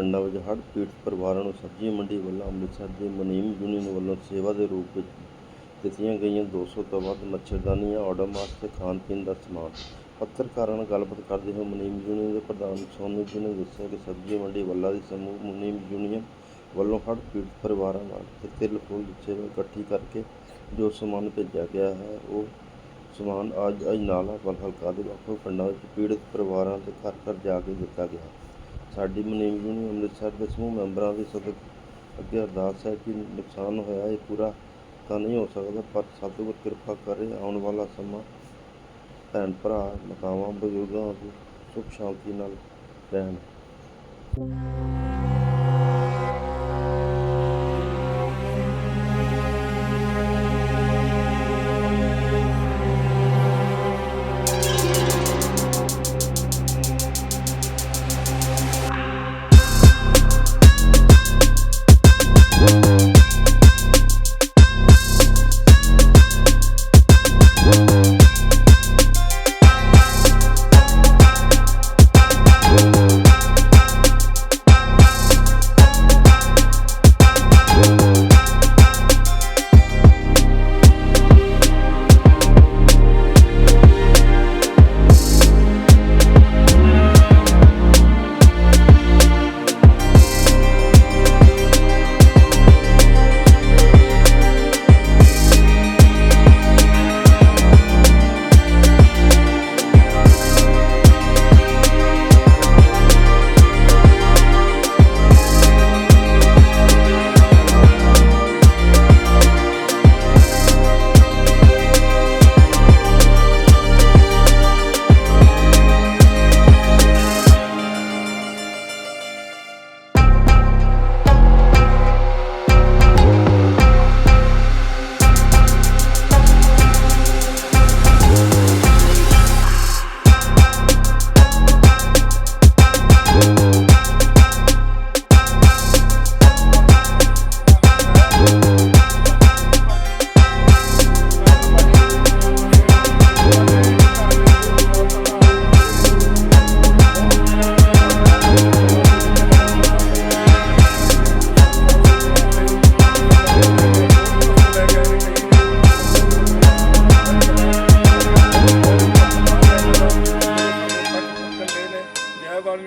ਪਿੰਡਾਂ ਵਿੱਚ ਹੜ੍ਹ ਪੀੜਤ ਪਰਿਵਾਰਾਂ ਨੂੰ ਸਬਜ਼ੀ ਮੰਡੀ ਵੱਲੋਂ ਅੰਮ੍ਰਿਤਸਰ ਦੇ ਮੁਨੀਮ ਯੂਨੀਅਨ ਵੱਲੋਂ ਸੇਵਾ ਦੇ ਰੂਪ ਵਿੱਚ ਦਿੱਤੀਆਂ ਗਈਆਂ। 200 ਤੋਂ ਵੱਧ ਮੱਛਰਦਾਨੀਆਂ ਆਡੋਮਾਸ ਤੇ ਖਾਣ ਪੀਣ ਦਾ ਸਮਾਨ। ਪੱਤਰਕਾਰਾਂ ਨਾਲ ਗੱਲਬਾਤ ਕਰਦੇ ਹੋਏ ਮੁਨੀਮ ਯੂਨੀਅਨ ਦੇ ਪ੍ਰਧਾਨ ਸੋਨੂ ਜੀ ਨੇ ਦੱਸਿਆ ਕਿ ਸਬਜ਼ੀ ਮੰਡੀ ਵੱਲਾ ਦੀ ਸਮੂਹ ਮੁਨੀਮ ਯੂਨੀਅਨ ਵੱਲੋਂ ਹੜ੍ਹ ਪੀੜਤ ਪਰਿਵਾਰਾਂ ਨਾਲ ਤੇ ਤਿਲ ਫੁੱਲ ਸੇਵਾ ਇਕੱਠੀ ਕਰਕੇ ਜੋ ਸਮਾਨ ਭੇਜਿਆ ਗਿਆ ਹੈ, ਉਹ ਸਮਾਨ ਅੱਜ ਅਜਨਾਲਾ ਬਲ ਹਲਕਾ ਦੇ ਵੱਖ ਵੱਖ ਪਿੰਡਾਂ ਵਿੱਚ ਪੀੜਤ ਪਰਿਵਾਰਾਂ ਦੇ ਘਰ ਘਰ ਜਾ ਕੇ ਦਿੱਤਾ ਗਿਆ। ਸਾਡੀ ਮਨੀਮ ਯੂਨੀਅਨ ਅੰਮ੍ਰਿਤਸਰ ਦੇ ਸਮੂਹ ਮੈਂਬਰਾਂ ਦੀ ਸਦਕ ਅੱਗੇ ਅਰਦਾਸ ਹੈ ਕਿ ਨੁਕਸਾਨ ਹੋਇਆ ਇਹ ਪੂਰਾ ਤਾਂ ਨਹੀਂ ਹੋ ਸਕਦਾ, ਪਰ ਸਤਿਗੁਰ ਕਿਰਪਾ ਕਰੇ, ਆਉਣ ਵਾਲਾ ਸਮਾਂ ਭੈਣ ਭਰਾ, ਮਾਤਾਵਾਂ, ਬਜ਼ੁਰਗਾਂ ਦੀ ਸੁਖ ਸ਼ਾਂਤੀ ਨਾਲ ਰਹਿਣ।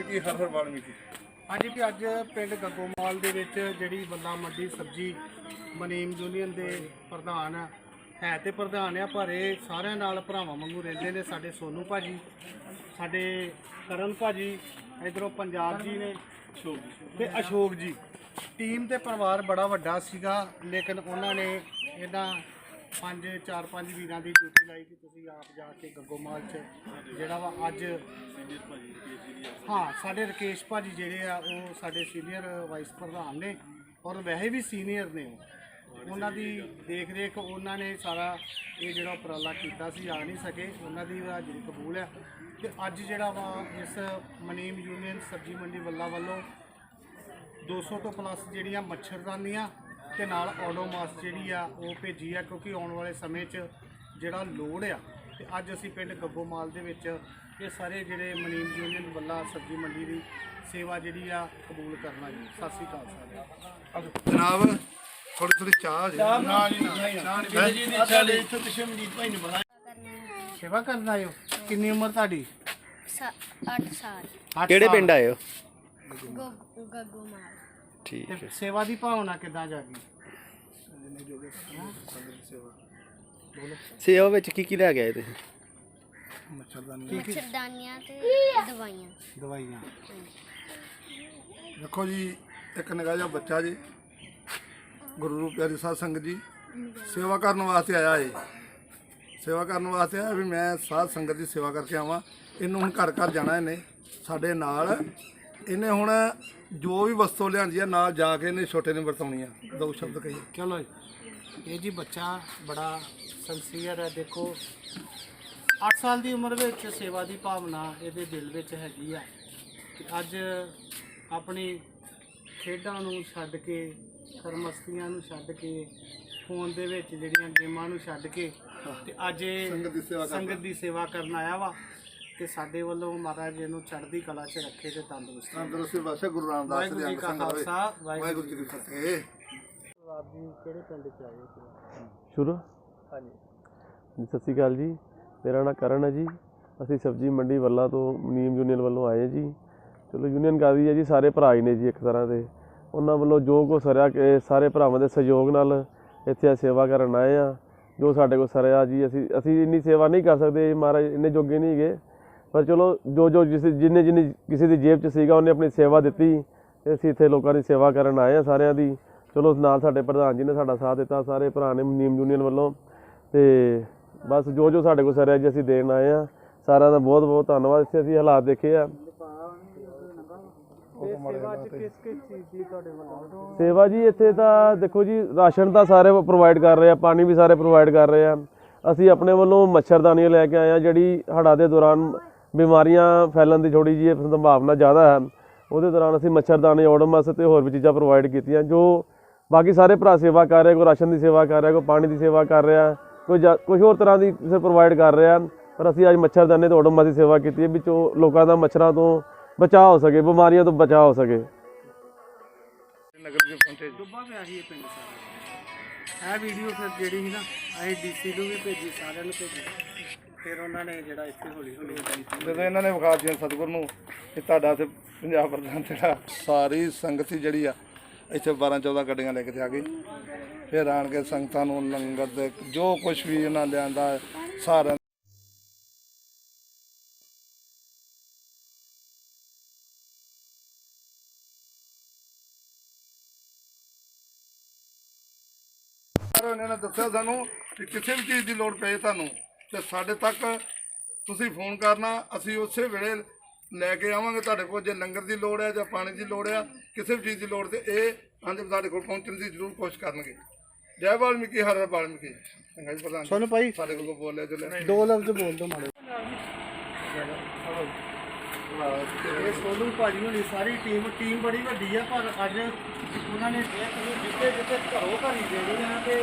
ਵਾਲਮੀਕੀ ਹਰ ਹਰ ਵਾਲਮੀਕੀ ਹਾਂਜੀ ਕਿ ਅੱਜ ਪਿੰਡ ਗੱਗੋਮਾਲ ਦੇ ਵਿੱਚ ਜਿਹੜੀ ਬੱਲਾ ਮੰਡੀ ਸਬਜੀ ਮਨੀਮ ਯੂਨੀਅਨ ਦੇ ਪ੍ਰਧਾਨ ਹੈ ਤੇ ਪ੍ਰਧਾਨ ਆ ਪਰ ਇਹ ਸਾਰਿਆਂ ਨਾਲ ਭਰਾਵਾਂ ਵਾਂਗੂ ਰਹਿੰਦੇ ਨੇ ਸਾਡੇ ਸੋਨੂ ਭਾਜੀ ਸਾਡੇ ਕਰਨ ਭਾਜੀ ਇਧਰੋਂ ਪੰਜਾਬ ਜੀ ਨੇ ਤੇ ਅਸ਼ੋਕ ਜੀ। ਟੀਮ ਤੇ ਪਰਿਵਾਰ ਬੜਾ ਵੱਡਾ ਸੀਗਾ ਲੇਕਿਨ ਉਹਨਾਂ ਨੇ ਇਹਨਾਂ ਪੰਜ, ਚਾਰ, ਪੰਜ ਵੀਰਾਂ ਦੀ ਡਿਊਟੀ ਲਾਈ ਕਿ ਤੁਸੀਂ ਆਪ ਜਾ ਕੇ ਗੱਗੋਮਾਲ 'ਚ। ਜਿਹੜਾ ਵਾ ਅੱਜ ਹਾਂ, ਸਾਡੇ ਰਕੇਸ਼ ਭਾਜੀ ਜਿਹੜੇ ਆ, ਉਹ ਸਾਡੇ ਸੀਨੀਅਰ ਵਾਈਸ ਪ੍ਰਧਾਨ ਨੇ ਔਰ ਵੈਸੇ ਵੀ ਸੀਨੀਅਰ ਨੇ ਉਹ। ਉਹਨਾਂ ਦੀ ਦੇਖ ਰੇਖ ਉਹਨਾਂ ਨੇ ਸਾਰਾ ਇਹ ਜਿਹੜਾ ਉਪਰਾਲਾ ਕੀਤਾ ਸੀ, ਆ ਨਹੀਂ ਸਕੇ। ਉਹਨਾਂ ਦੀ ਹਾਜ਼ਰੀ ਕਬੂਲ ਆ। ਤੇ ਅੱਜ ਜਿਹੜਾ ਵਾ, ਇਸ ਮਨੀਮ ਯੂਨੀਅਨ ਸਬਜ਼ੀ ਮੰਡੀ ਵੱਲਾ ਵੱਲੋਂ 200 ਤੋਂ ਪਲੱਸ ਜਿਹੜੀਆਂ ਮੱਛਰਦਾਨੀਆਂ ਤੇ ਨਾਲ ਆਡੋਮਾਸ ਜਿਹੜੀ ਆ ਉਹ ਭੇਜੀ ਆ ਕਿਉਂਕਿ ਆਉਣ ਵਾਲੇ ਸਮੇਂ 'ਚ ਜਿਹੜਾ ਲੋੜ ਆ ਤੇ ਅੱਜ ਅਸੀਂ ਪਿੰਡ ਗੱਗੋਮਾਲ ਦੇ ਵਿੱਚ ਇਹ ਸਾਰੇ ਜਿਹੜੇ ਮਨੀਮ ਯੂਨੀਅਨ ਵੱਲਾ ਸਬਜ਼ੀ ਮੰਡੀ ਦੀ ਸੇਵਾ ਜਿਹੜੀ ਆ ਕਬੂਲ ਕਰਨਾ ਜੀ। ਸਤਿ ਸ੍ਰੀ ਅਕਾਲ ਸਾਰਿਆਂ ਨੂੰ। ਜਨਾਬ ਥੋੜੀ ਥੋੜੀ ਚਾਹ ਜੀ ਨਾ। ਜੀ ਨਾ। ਜੀ ਦੀ ਸਾਡੇ ਇੱਥੇ ਤਸ਼ਮਦੀਦ ਭਾਈ ਨੇ ਬੁਲਾਇਆ ਸੇਵਾ ਕਰਨ ਆਇਓ ਕਿੰਨੀ ਉਮਰ ਤੁਹਾਡੀ? 8 ਸਾਲ। ਕਿਹੜੇ। ਪਿੰਡ ਆਏ ਹੋ? ਗੱਗੂ ਗੱਗੂ ਮਾਰ ਠੀਕ ਤੇ ਸੇਵਾ ਦੀ ਭਾਵਨਾ ਕਿੱਦਾਂ ਜਾਗੀ? ਸੇਵਾ ਵਿੱਚ ਕੀ ਕੀ ਲੈ ਆਏ ਤੁਸੀਂ? ਮੱਛਰਦਾਨੀਆਂ। ਤੇ ਦਵਾਈਆਂ। ਦਵਾਈਆਂ। ਦੇਖੋ ਜੀ ਇੱਕ ਨਿਗਾਹ ਜਿਹਾ ਬੱਚਾ ਜੀ ਗੁਰੂ ਰੂਪ ਪਿਆਰੀ ਸਾਧ ਸੰਗਤ ਜੀ ਸੇਵਾ ਕਰਨ ਵਾਸਤੇ ਆਇਆ ਏ। ਸੇਵਾ ਕਰਨ ਵਾਸਤੇ ਆਇਆ ਵੀ ਮੈਂ ਸਾਧ ਸੰਗਤ ਦੀ ਸੇਵਾ ਕਰਕੇ ਆਵਾਂ। ਇਹਨੂੰ ਹੁਣ ਘਰ ਘਰ ਜਾਣਾ ਇਹਨੇ ਸਾਡੇ ਨਾਲ ਇਹਨੇ ਹੁਣ ਜੋ ਵੀ ਵਸਤੂ ਲਿਆਂਦੀ ਆ ਨਾਲ ਜਾ ਕੇ ਇਹਨੇ ਛੋਟੇ ਨੇ ਵਰਤਾਉਣੀ ਆ ਦੋ ਸ਼ਬਦ ਕਹੀ ਚਲੋ ਜੀ। ਇਹ ਜੀ ਬੱਚਾ ਬੜਾ ਸੰਸੀਅਰ ਹੈ ਦੇਖੋ। 8 ਸਾਲ ਦੀ ਉਮਰ ਵਿੱਚ ਸੇਵਾ ਦੀ ਭਾਵਨਾ ਇਹਦੇ ਦਿਲ ਵਿੱਚ ਹੈਗੀ ਆ। ਕਿ ਅੱਜ ਆਪਣੀ ਖੇਡਾਂ ਨੂੰ ਛੱਡ ਕੇ ਸਰਮਸਤੀਆਂ ਨੂੰ ਛੱਡ ਕੇ ਫੋਨ ਦੇ ਵਿੱਚ ਜਿਹੜੀਆਂ ਗੇਮਾਂ ਨੂੰ ਛੱਡ ਕੇ ਤੇ ਅੱਜ ਇਹ ਸੰਗਤ ਦੀ ਸੇਵਾ ਕਰਨ ਆਇਆ ਵਾ। ਤੇ ਸਾਡੇ ਵੱਲੋਂ ਮਹਾਰਾਜ ਜੀ ਨੂੰ ਚੜ੍ਹਦੀ ਕਲਾ 'ਚ ਰੱਖੇ ਤੇ ਤੰਦਰੁਸਤ ਤੰਦਰੁਸਤੀ ਵਾਸਤੇ ਗੁਰੂ ਰਾਮਦਾਸ ਦੇ ਅੰਗ ਕਾ ਸੰਗ ਹੋਵੇ। ਖਾਲਸਾ ਵਾਹਿਗੁਰੂ ਜੀ ਕੀ ਫਤਿਹ। ਆਪ ਜੀ ਕਿਹੜੇ ਪਿੰਡ 'ਚ ਆਏ ਹੋ ਸ਼ੁਰੂ? ਹਾਂਜੀ। ਜੀ, ਸਤਿ ਸ਼੍ਰੀ ਅਕਾਲ ਜੀ। ਮੇਰਾ ਨਾਮ ਕਰਨ ਹੈ ਜੀ। ਅਸੀਂ ਸਬਜ਼ੀ ਮੰਡੀ ਵੱਲਾ ਤੋਂ ਨੀਮ ਯੂਨੀਅਨ ਵੱਲੋਂ ਆਏ ਜੀ। ਚਲੋ ਯੂਨੀਅਨ ਕਾਦੀ ਹੈ ਜੀ ਸਾਰੇ ਭਰਾ ਹੀ ਨੇ ਜੀ ਇੱਕ ਤਰ੍ਹਾਂ ਦੇ। ਉਹਨਾਂ ਵੱਲੋਂ ਜੋ ਕੋ ਸਰਿਆ ਕਿ ਸਾਰੇ ਭਰਾਵਾਂ ਦੇ ਸਹਿਯੋਗ ਨਾਲ ਇੱਥੇ ਆ ਸੇਵਾ ਕਰਨ ਆਏ ਆ ਜੋ ਸਾਡੇ ਕੋਲ ਸਰਿਆ ਜੀ ਅਸੀਂ ਅਸੀਂ ਇੰਨੀ ਸੇਵਾ ਨਹੀਂ ਕਰ ਸਕਦੇ ਮਹਾਰਾਜ ਇੰਨੇ ਜੋਗੇ ਨਹੀਂ ਹੈਗੇ। ਪਰ ਚਲੋ ਜੋ ਜੋ ਜਿਸ ਜਿੰਨੇ ਜਿੰਨੇ ਕਿਸੇ ਦੀ ਜੇਬ 'ਚ ਸੀਗਾ ਉਹਨੇ ਆਪਣੀ ਸੇਵਾ ਦਿੱਤੀ। ਤੇ ਅਸੀਂ ਇੱਥੇ ਲੋਕਾਂ ਦੀ ਸੇਵਾ ਕਰਨ ਆਏ ਆ ਸਾਰਿਆਂ ਦੀ। ਚਲੋ ਨਾਲ ਸਾਡੇ ਪ੍ਰਧਾਨ ਜੀ ਨੇ ਸਾਡਾ ਸਾਥ ਦਿੱਤਾ ਸਾਰੇ ਭਰਾ ਨੇ ਨੀਮ ਯੂਨੀਅਨ ਵੱਲੋਂ। ਤੇ ਬਸ ਜੋ ਜੋ ਸਾਡੇ ਕੋਲ ਸਰਿਆ ਜੀ ਅਸੀਂ ਦੇਣ ਆਏ ਆ ਸਾਰਿਆਂ ਦਾ ਬਹੁਤ ਬਹੁਤ ਧੰਨਵਾਦ। ਇੱਥੇ ਅਸੀਂ ਹਾਲਾਤ ਦੇਖੇ ਆ। ਸੇਵਾ ਜੀ ਇੱਥੇ ਤਾਂ ਦੇਖੋ ਜੀ ਰਾਸ਼ਨ ਤਾਂ ਸਾਰੇ ਪ੍ਰੋਵਾਈਡ ਕਰ ਰਹੇ ਆ ਪਾਣੀ ਵੀ ਸਾਰੇ ਪ੍ਰੋਵਾਈਡ ਕਰ ਰਹੇ ਆ। ਅਸੀਂ ਆਪਣੇ ਵੱਲੋਂ ਮੱਛਰਦਾਨੀਆਂ ਲੈ ਕੇ ਆਏ ਆ ਜਿਹੜੀ ਹੜ੍ਹਾਂ ਦੇ ਦੌਰਾਨ ਬਿਮਾਰੀਆਂ ਫੈਲਣ ਦੀ ਥੋੜੀ ਜਿਹੀ ਸੰਭਾਵਨਾ ਜ਼ਿਆਦਾ ਹੈ। ਉਹਦੇ ਦੌਰਾਨ ਅਸੀਂ ਮੱਛਰਦਾਨੀ ਓਡੋਮਸ ਤੇ ਹੋਰ ਵੀ ਚੀਜ਼ਾਂ ਪ੍ਰੋਵਾਈਡ ਕੀਤੀਆਂ ਜੋ ਬਾਕੀ ਸਾਰੇ ਭਰਾ ਸੇਵਾ ਕਰ ਰਹੇ ਕੋਈ ਰਾਸ਼ਨ ਦੀ ਸੇਵਾ ਕਰ ਰਿਹਾ ਕੋਈ ਪਾਣੀ ਦੀ ਸੇਵਾ ਕਰ ਰਿਹਾ ਕੋਈ ਜਾ- ਕੁਝ ਹੋਰ ਤਰ੍ਹਾਂ ਦੀ ਪ੍ਰੋਵਾਈਡ ਕਰ ਰਿਹਾ ਪਰ ਅਸੀਂ ਅੱਜ ਮੱਛਰਦਾਨੀ ਤੇ ਓਡੋਮਸ ਦੀ ਸੇਵਾ ਕੀਤੀ ਹੈ ਵੀ ਜੋ ਲੋਕਾਂ ਦਾ ਮੱਛਰਾਂ ਤੋਂ ਬਚਾਅ ਹੋ ਸਕੇ ਬਿਮਾਰੀਆਂ ਤੋਂ ਬਚਾਅ ਹੋ ਸਕੇ। ਨਗਰ ਜੀ ਪਹੁੰਚੇ ਜੀ। ਡੁੱਬਾ ਪਿਆ ਸੀ ਇਹ ਪਿੰਡ ਸਾਰਾ। ਇਹ ਵੀਡੀਓ ਫਿਰ ਜਿਹੜੀ ਸੀ ਨਾ ਅਸੀਂ ਡੀਸੀ ਨੂੰ ਵੀ ਭੇਜੀ ਸਾਰਿਆਂ ਨੂੰ ਭੇਜੀ। ਫਿਰ ਉਹਨਾਂ ਨੇ ਜਿਹੜਾ ਇੱਥੇ ਹੌਲੀ ਹੌਲੀ ਜਦੋਂ ਇਹਨਾਂ ਨੇ ਵਿਖਾ ਦਿੱਤੀਆਂ ਸਤਿਗੁਰ ਨੂੰ ਕਿ ਤੁਹਾਡਾ ਤੇ ਪੰਜਾਬ ਪ੍ਰਧਾਨ ਜਿਹੜਾ ਸਾਰੀ ਸੰਗਤ ਹੀ ਜਿਹੜੀ ਆ, ਇੱਥੇ 12 14 ਗੱਡੀਆਂ ਲੈ ਕੇ ਤੇ ਆ ਗਈ। ਫਿਰ ਆਣ ਕੇ ਸੰਗਤਾਂ ਨੂੰ ਲੰਗਰ ਦੇ ਜੋ ਕੁਝ ਵੀ ਇਹਨਾਂ ਲਿਆਂਦਾ ਸਾਰਿਆਂ ਉਹਨਾਂ ਨੇ ਦੱਸਿਆ ਸਾਨੂੰ ਕਿ ਕਿਸੇ ਵੀ ਚੀਜ਼ ਦੀ ਲੋੜ ਪਏ ਤੁਹਾਨੂੰ। ਤੇ ਸਾਡੇ ਤੱਕ ਤੁਸੀਂ ਫੋਨ ਕਰਨਾ ਅਸੀਂ ਉਸੇ ਵੇਲੇ ਲੈ ਕੇ ਆਵਾਂਗੇ ਤੁਹਾਡੇ ਕੋਲ ਜੇ ਲੰਗਰ ਦੀ ਲੋੜ ਹੈ ਜਾਂ ਪਾਣੀ ਦੀ ਲੋੜ ਹੈ ਕਿਸੇ ਵੀ ਚੀਜ਼ ਦੀ ਲੋੜ ਤੇ ਇਹ ਆਂਦੇ ਸਾਡੇ ਕੋਲ ਪਹੁੰਚਣ ਦੀ ਜ਼ਰੂਰ ਕੋਸ਼ਿਸ਼ ਕਰਨਗੇ। ਜੈ ਵਾਲਮੀਕੀ ਹਰ ਹਰ ਵਾਲਮੀਕੀ। ਚੰਗਾ ਜੀ ਪ੍ਰਧਾਨ ਜੀ। ਸੋਨੂੰ ਭਾਈ ਸਾਡੇ ਕੋਲ ਬੋਲਿਆ ਚਲੇ ਦੋ ਲਫ਼ਜ਼ ਬੋਲ ਦੋ ਮਾੜੇ ਇਹ ਸੋਨੂੰ ਭਾਜੀ ਹੋਣੀ ਸਾਰੀ ਟੀਮ ਟੀਮ ਬੜੀ ਵੱਡੀ ਆ ਪਰ ਅੱਜ ਉਹਨਾਂ ਨੇ ਜਿੱਤੇ ਜਿੱਤੇ ਘਰੋਂ ਘਰ ਹੀ ਦੇਣੀ ਆ ਤੇ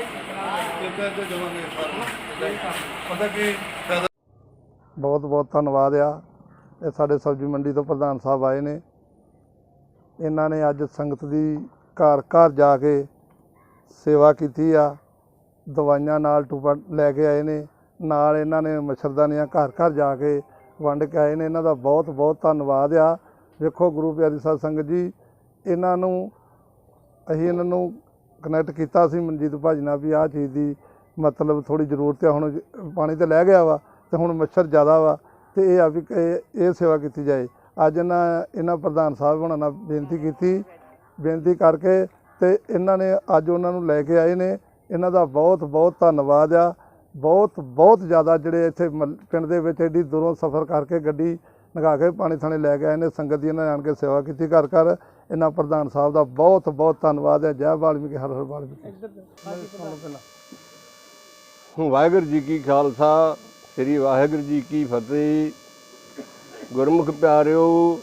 ਇੱਦਾਂ ਇੱਦਾਂ ਜਾਵਾਂਗੇ ਪਤਾ ਕੀ ਬਹੁਤ ਬਹੁਤ ਧੰਨਵਾਦ ਆ। ਇਹ ਸਾਡੇ ਸਬਜ਼ੀ ਮੰਡੀ ਤੋਂ ਪ੍ਰਧਾਨ ਸਾਹਿਬ ਆਏ ਨੇ। ਇਹਨਾਂ ਨੇ ਅੱਜ ਸੰਗਤ ਦੀ ਘਰ ਘਰ ਜਾ ਕੇ ਸੇਵਾ ਕੀਤੀ ਆ। ਦਵਾਈਆਂ ਨਾਲ ਟੂਪਾ ਲੈ ਕੇ ਆਏ ਨੇ। ਨਾਲ ਇਹਨਾਂ ਨੇ ਮੱਛਰਦਾਨੀਆਂ ਘਰ ਘਰ ਜਾ ਕੇ ਵੰਡ ਕੇ ਆਏ ਨੇ, ਇਹਨਾਂ ਦਾ ਬਹੁਤ ਬਹੁਤ ਧੰਨਵਾਦ ਆ। ਵੇਖੋ ਗੁਰੂ ਪਿਆਰੀ ਸਾਧ ਸੰਗਤ ਜੀ, ਇਹਨਾਂ ਨੂੰ, ਅਸੀਂ ਇਹਨਾਂ ਨੂੰ ਕਨੈਕਟ ਕੀਤਾ ਸੀ ਮਨਜੀਤ ਭਾਜੀ ਨਾਲ ਵੀ ਆਹ ਚੀਜ਼ ਦੀ ਮਤਲਬ ਥੋੜੀ ਜ਼ਰੂਰਤ ਆ, ਹੁਣ ਪਾਣੀ ਤੇ ਲੈ ਗਿਆ ਵਾ ਤੇ ਹੁਣ ਮੱਛਰ ਜ਼ਿਆਦਾ ਵਾ ਤੇ ਇਹ ਆ ਵੀ ਇਹ ਸੇਵਾ ਕੀਤੀ ਜਾਏ। ਅੱਜ ਇਹਨਾਂ ਇਹਨਾਂ ਪ੍ਰਧਾਨ ਸਾਹਿਬ ਹੋਣਾ ਨਾਲ ਬੇਨਤੀ ਕੀਤੀ, ਬੇਨਤੀ ਕਰਕੇ ਤੇ ਇਹਨਾਂ ਨੇ ਅੱਜ ਉਹਨਾਂ ਨੂੰ ਲੈ ਕੇ ਆਏ ਨੇ। ਇਹਨਾਂ ਦਾ ਬਹੁਤ ਬਹੁਤ ਧੰਨਵਾਦ ਆ। ਬਹੁਤ ਬਹੁਤ ਜ਼ਿਆਦਾ ਜਿਹੜੇ ਇੱਥੇ ਮਲ- ਪਿੰਡ ਦੇ ਵਿੱਚ ਐਡੀ ਦੂਰੋਂ ਸਫ਼ਰ ਕਰਕੇ ਗੱਡੀ ਲਗਾ ਕੇ ਪਾਣੀ ਥਾਣੇ ਲੈ ਕੇ ਆਏ ਨੇ, ਸੰਗਤ ਦੀ ਇਹਨਾਂ ਨੇ ਆਣ ਕੇ ਸੇਵਾ ਕੀਤੀ ਘਰ ਘਰ। ਇਹਨਾਂ ਪ੍ਰਧਾਨ ਸਾਹਿਬ ਦਾ ਬਹੁਤ ਬਹੁਤ ਧੰਨਵਾਦ ਹੈ। ਜੈ ਵਾਲਮੀਕੀ, ਹਰ ਹਰ ਵਾਲਮੀਕੀ। ਵਾਹਿਗੁਰੂ ਜੀ ਕੀ ਖਾਲਸਾ, ਸ੍ਰੀ ਵਾਹਿਗੁਰੂ ਜੀ ਕੀ ਫਤਿਹ। ਗੁਰਮੁਖ ਪਿਆਰਿਓ,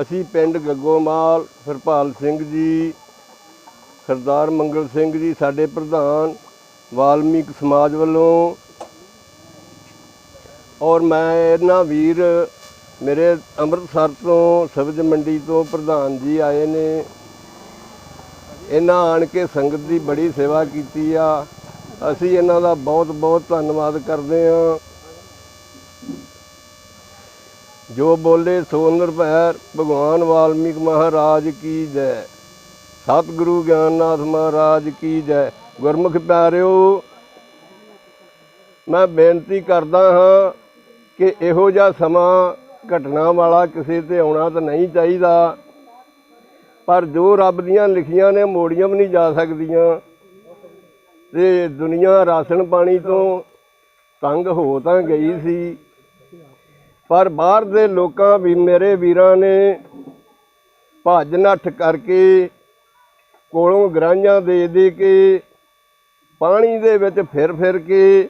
ਅਸੀਂ ਪਿੰਡ ਗੱਗੋਮਾਲ ਸਰਪਾਲ ਸਿੰਘ ਜੀ, ਸਰਦਾਰ ਮੰਗਲ ਸਿੰਘ ਜੀ, ਸਾਡੇ ਪ੍ਰਧਾਨ। ਵਾਲਮੀਕ ਸਮਾਜ ਵੱਲੋਂ ਔਰ ਮੈਂ ਇਹਨਾਂ ਵੀਰ ਮੇਰੇ ਅੰਮ੍ਰਿਤਸਰ ਤੋਂ, ਸਬਜ਼ ਮੰਡੀ ਤੋਂ ਪ੍ਰਧਾਨ ਜੀ ਆਏ ਨੇ। ਇਹਨਾਂ ਆਣ ਕੇ ਸੰਗਤ ਦੀ ਬੜੀ ਸੇਵਾ ਕੀਤੀ ਆ। ਅਸੀਂ ਇਹਨਾਂ ਦਾ ਬਹੁਤ ਬਹੁਤ ਧੰਨਵਾਦ ਕਰਦੇ ਹਾਂ। ਜੋ ਬੋਲੇ ਸੋ ਨਿਰਭੈਰ, ਭਗਵਾਨ ਵਾਲਮੀਕ ਮਹਾਰਾਜ ਕੀ ਜੈ। ਸਤਿਗੁਰੂ ਗਿਆਨਨਾਥ ਮਹਾਰਾਜ ਕੀ ਜੈ। ਗੁਰਮੁਖ ਪਿਆਰਿਓ, ਮੈਂ ਬੇਨਤੀ ਕਰਦਾ ਹਾਂ ਕਿ ਇਹੋ ਜਿਹਾ ਸਮਾਂ ਘਟਨਾ ਵਾਲਾ ਕਿਸੇ ਤੇ ਆਉਣਾ ਤਾਂ ਨਹੀਂ ਚਾਹੀਦਾ। ਪਰ ਜੋ ਰੱਬ ਦੀਆਂ ਲਿਖੀਆਂ ਨੇ ਮੋੜੀਆਂ ਵੀ ਨਹੀਂ ਜਾ ਸਕਦੀਆਂ। ਤੇ ਦੁਨੀਆ ਰਾਸ਼ਨ ਪਾਣੀ ਤੋਂ ਤੰਗ ਹੋ ਤਾਂ ਗਈ ਸੀ। ਪਰ ਬਾਹਰ ਦੇ ਲੋਕਾਂ ਵੀ ਮੇਰੇ ਵੀਰਾਂ ਨੇ ਭੱਜ ਨੱਠ ਕਰਕੇ ਕੋਲੋਂ ਗਰਾਂਝਾਂ ਦੇ ਦੇ ਕੇ ਪਾਣੀ ਦੇ ਵਿੱਚ ਫਿਰ ਫਿਰ ਕੇ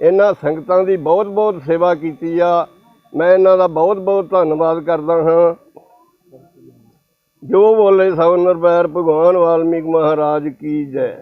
ਇਹਨਾਂ ਸੰਗਤਾਂ ਦੀ ਬਹੁਤ ਬਹੁਤ ਸੇਵਾ ਕੀਤੀ ਆ। ਮੈਂ ਇਹਨਾਂ ਦਾ ਬਹੁਤ ਬਹੁਤ ਧੰਨਵਾਦ ਕਰਦਾ ਹਾਂ। ਜੋ ਬੋਲੇ ਸਭ ਨਿਰਭੈ ਭਗਵਾਨ ਵਾਲਮੀਕ ਮਹਾਰਾਜ ਕੀ ਜੈ।